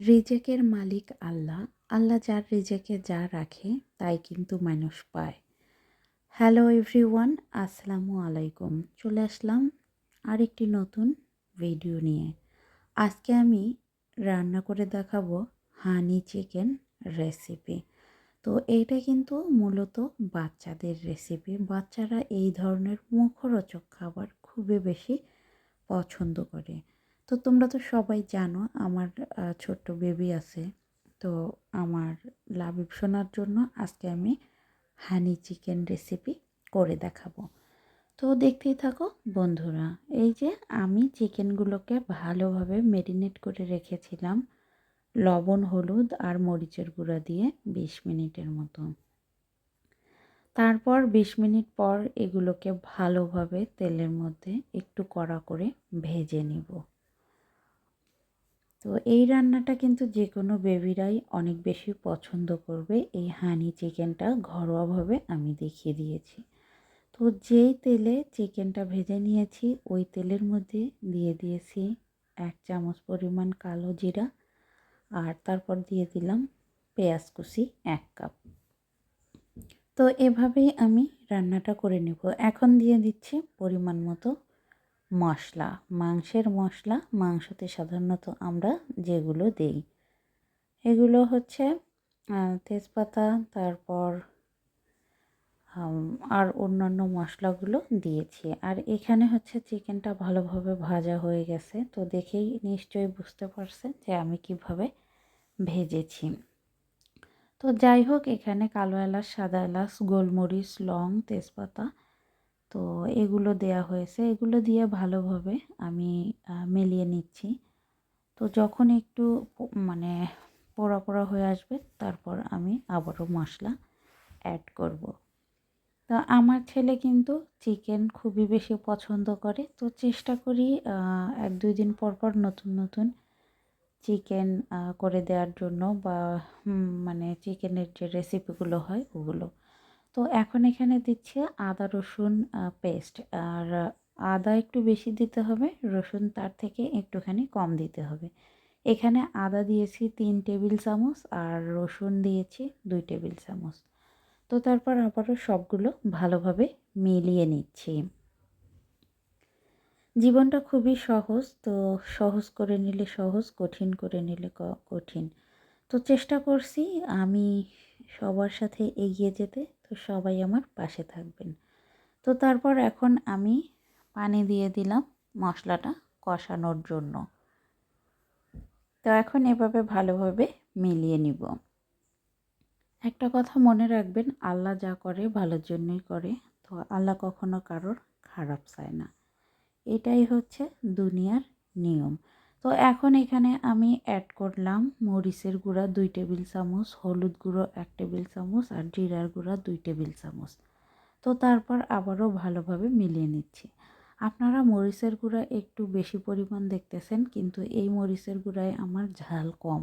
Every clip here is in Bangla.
রিজেকের মালিক আল্লাহ। আল্লাহ যার রিজেকে যা রাখে, তাই কিন্তু মানুষ পায়। হ্যালো এভরিওয়ান, আসসালামু আলাইকুম। চলে আসলাম আরেকটি নতুন ভিডিও নিয়ে। আজকে আমি রান্না করে দেখাবো হানি চিকেন রেসিপি। তো এইটা কিন্তু মূলত বাচ্চাদের রেসিপি। বাচ্চারা এই ধরনের মুখরোচক খাবার খুবই বেশি পছন্দ করে। তো তোমরা তো সবাই জানো আমার ছোট্ট বেবি আছে। তো আমার লাভিব শোনার জন্য আজকে আমি হানি চিকেন রেসিপি করে দেখাবো। তো দেখতেই থাকো বন্ধুরা, এই যে আমি চিকেনগুলোকে ভালোভাবে মেরিনেট করে রেখেছিলাম লবণ, হলুদ আর মরিচের গুঁড়া দিয়ে বিশ মিনিটের মতো। তারপর বিশ মিনিট পর এগুলোকে ভালোভাবে তেলের মধ্যে একটু কড়া করে ভেজে নিব। তো এই রান্নাটা কিন্তু যে কোনো বেবিরাই অনেক বেশি পছন্দ করবে। এই হানি চিকেনটা ঘরোয়াভাবে আমি দেখিয়ে দিয়েছি। তো যেই তেলে চিকেনটা ভেজে নিয়েছি, ওই তেলের মধ্যে দিয়ে দিয়েছি এক চামচ পরিমাণ কালো জিরা আর তারপর দিয়ে দিলাম পেঁয়াজ কুচি এক কাপ। তো এভাবেই আমি রান্নাটা করে নেব। এখন দিয়ে দিচ্ছি পরিমাণ মতো মশলা, মাংসের মশলা, মাংসতে সাধারণত আমরা যেগুলো দেই। এগুলো হচ্ছে তেজপাতা, তারপর আর অন্যান্য মশলাগুলো দিয়েছি। আর এখানে হচ্ছে চিকেনটা ভালোভাবে ভাজা হয়ে গেছে। তো দেখেই নিশ্চয়ই বুঝতে পারছেন যে আমি কীভাবে ভেজেছি। তো যাই হোক, এখানে কালো এলাচ, সাদা এলাচ, গোলমরিচ, লং, তেজপাতা তো এগুলো দেয়া হয়েছে। এগুলো দিয়ে ভালোভাবে আমি মিলিয়ে নিচ্ছি। তো যখন একটু মানে পোড়া পোড়া হয়ে আসবে, তারপর আমি আবারও মশলা অ্যাড করব। তো আমার ছেলে কিন্তু চিকেন খুবই বেশি পছন্দ করে। তো চেষ্টা করি এক দুই দিন পর পর নতুন নতুন চিকেন করে দেওয়ার জন্য বা মানে চিকেনের যে রেসিপিগুলো হয়, ওগুলো তো এখন এখানে দিচ্ছি আদা, রসুন পেস্ট আর আদা একটু বেশি দিতে হবে, রসুন তার থেকে একটুখানি কম দিতে হবে। এখানে আদা দিয়েছি তিন টেবিল চামচ আর রসুন দিয়েছি দুই টেবিল চামচ। তো তারপর আবারও সবগুলো ভালোভাবে মিলিয়ে নিচ্ছি। জীবনটা খুবই সহজ, তো সহজ করে নিলে সহজ, কঠিন করে নিলে কঠিন। তো চেষ্টা করছি আমি সবার সাথে এগিয়ে যেতে, তো সবাই আমার পাশে থাকবেন। তো তারপর এখন আমি পানি দিয়ে দিলাম মশলাটা কষানোর জন্য। তো এখন এভাবে ভালোভাবে মিলিয়ে নিব। একটা কথা মনে রাখবেন, আল্লাহ যা করে ভালোর জন্যই করে, তো আল্লাহ কখনো কারোর খারাপ চায় না। এটাই হচ্ছে দুনিয়ার নিয়ম। তো এখন এখানে আমি অ্যাড করলাম মরিচের গুঁড়া দুই টেবিল চামচ, হলুদ গুঁড়ো এক টেবিল চামচ আর জিরার গুঁড়া দুই টেবিল চামচ। তো তারপর আবারও ভালোভাবে মিলিয়ে নিচ্ছি। আপনারা মরিচের গুঁড়া একটু বেশি পরিমাণ দেখতেছেন, কিন্তু এই মরিচের গুঁড়ায় আমার ঝাল কম।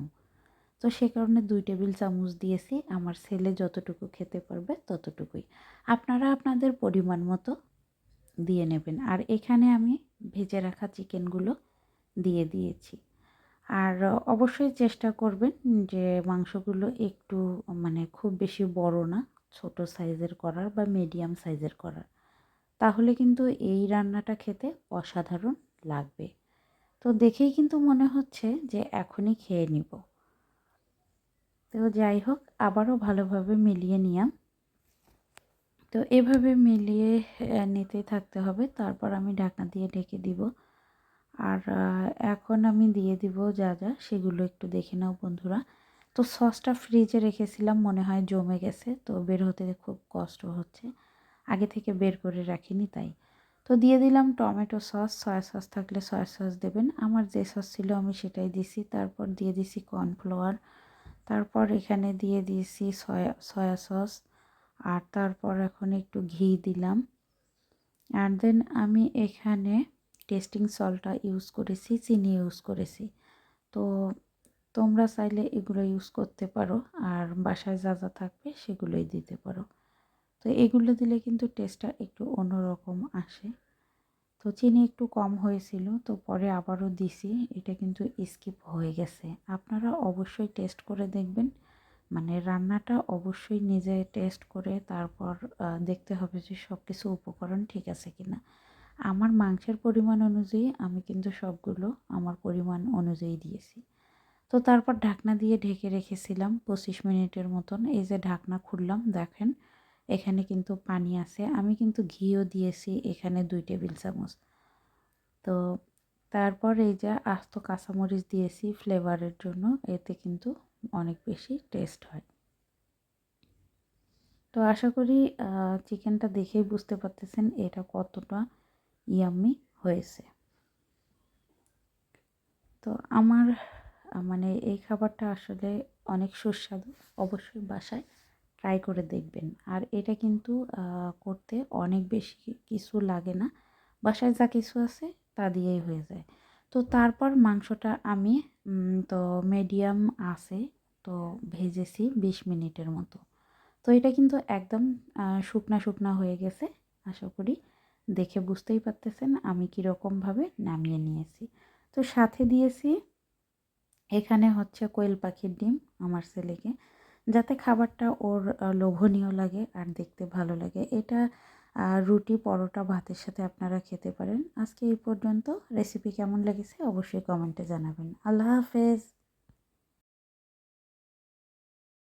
তো সে কারণে দুই টেবিল চামচ দিয়েছি, আমার ছেলে যতটুকু খেতে পারবে ততটুকুই। আপনারা আপনাদের পরিমাণ মতো দিয়ে নেবেন। আর এখানে আমি ভেজে রাখা চিকেনগুলো দিয়ে দিয়েছি। আর অবশ্যই চেষ্টা করবেন যে মাংসগুলো একটু মানে খুব বেশি বড় না, ছোট সাইজের করার বা মিডিয়াম সাইজের করার। তাহলে কিন্তু এই রান্নাটা খেতে অসাধারণ লাগবে। তো দেখেই কিন্তু মনে হচ্ছে যে এখনই খেয়ে নিব। তো যাই হোক, আবারও ভালোভাবে মিলিয়ে নিয়াম তো এভাবে মিলিয়ে নিতে থাকতে হবে। তারপর আমি ঢাকনা দিয়ে ঢেকে দিব। আর এখন আমি দিয়ে দিব যা যা, সেগুলো একটু দেখে নাও বন্ধুরা। তো সসটা ফ্রিজে রেখেছিলাম, মনে হয় জমে গেছে, তো বের হতে খুব কষ্ট হচ্ছে। আগে থেকে বের করে রাখিনি তাই। তো দিয়ে দিলাম টমেটো সস, সয়া সস থাকলে সয়া সস দেবেন। আমার যে সস ছিল আমি সেটাই দিছি, তারপর দিয়ে দিছি কর্নফ্লাওয়ার। তারপর এখানে দিয়ে দিয়েছি সয়া সয়া সস, আর তারপর এখন একটু ঘি দিলাম। আর দেন আমি এখানে টেস্টিং সল্টটা ইউজ করেছি, চিনি ইউজ করেছি। তো তোমরা চাইলে এগুলো ইউজ করতে পারো আর বাসায় যা যা থাকবে সেগুলোই দিতে পারো। তো এগুলো দিলে কিন্তু টেস্টটা একটু অন্যরকম আসে। তো চিনি একটু কম হয়েছিল, তো পরে আবারও দিছি, এটা কিন্তু স্কিপ হয়ে গেছে। আপনারা অবশ্যই টেস্ট করে দেখবেন মানে রান্নাটা অবশ্যই নিজে টেস্ট করে তারপর দেখতে হবে যে সব কিছু উপকরণ ঠিক আছে কিনা। আমার মাংসের পরিমাণ অনুযায়ী আমি কিন্তু সবগুলো আমার পরিমাণ অনুযায়ী দিয়েছি। তো তারপর ঢাকনা দিয়ে ঢেকে রেখেছিলাম পঁচিশ মিনিটের মতন। এই যে ঢাকনা খুললাম, দেখেন, এখানে কিন্তু পানি আছে। আমি কিন্তু ঘিও দিয়েছি এখানে দুই টেবিল চামচ। তো তারপর এই যে আস্ত কাঁচামরিচ দিয়েছি ফ্লেভারের জন্য, এতে কিন্তু অনেক বেশি টেস্ট হয়। তো আশা করি চিকেনটা দেখেই বুঝতে পারতেছেন এটা কতটা ইয়াম্মি হয়েছে। তো আমার মানে এই খাবারটা আসলে অনেক সুস্বাদু, অবশ্যই বাসায় ট্রাই করে দেখবেন। আর এটা কিন্তু করতে অনেক বেশি কিছু লাগে না। বাসায় যা কিছু আছে তা দিয়েই হয়ে যায়। তো তারপর মাংসটা আমি তো মিডিয়াম আছে, তো ভেজেছি বিশ মিনিটের মতো। তো এটা কিন্তু একদম শুকনা শুকনা হয়ে গেছে, আশা করি। দেখে বুঝতেই পারতেছেন আমি কীরকমভাবে নামিয়ে নিয়েছি। তো সাথে দিয়েছি এখানে হচ্ছে কোয়েল পাখির ডিম আমার ছেলেকে, যাতে খাবারটা ওর লোভনীয় লাগে আর দেখতে ভালো লাগে। এটা রুটি পরোটা ভাতের সাথে আপনারা খেতে পারেন। আজকে এই পর্যন্ত। রেসিপি কেমন লেগেছে অবশ্যই কমেন্টে জানাবেন। আল্লাহ হাফেজ।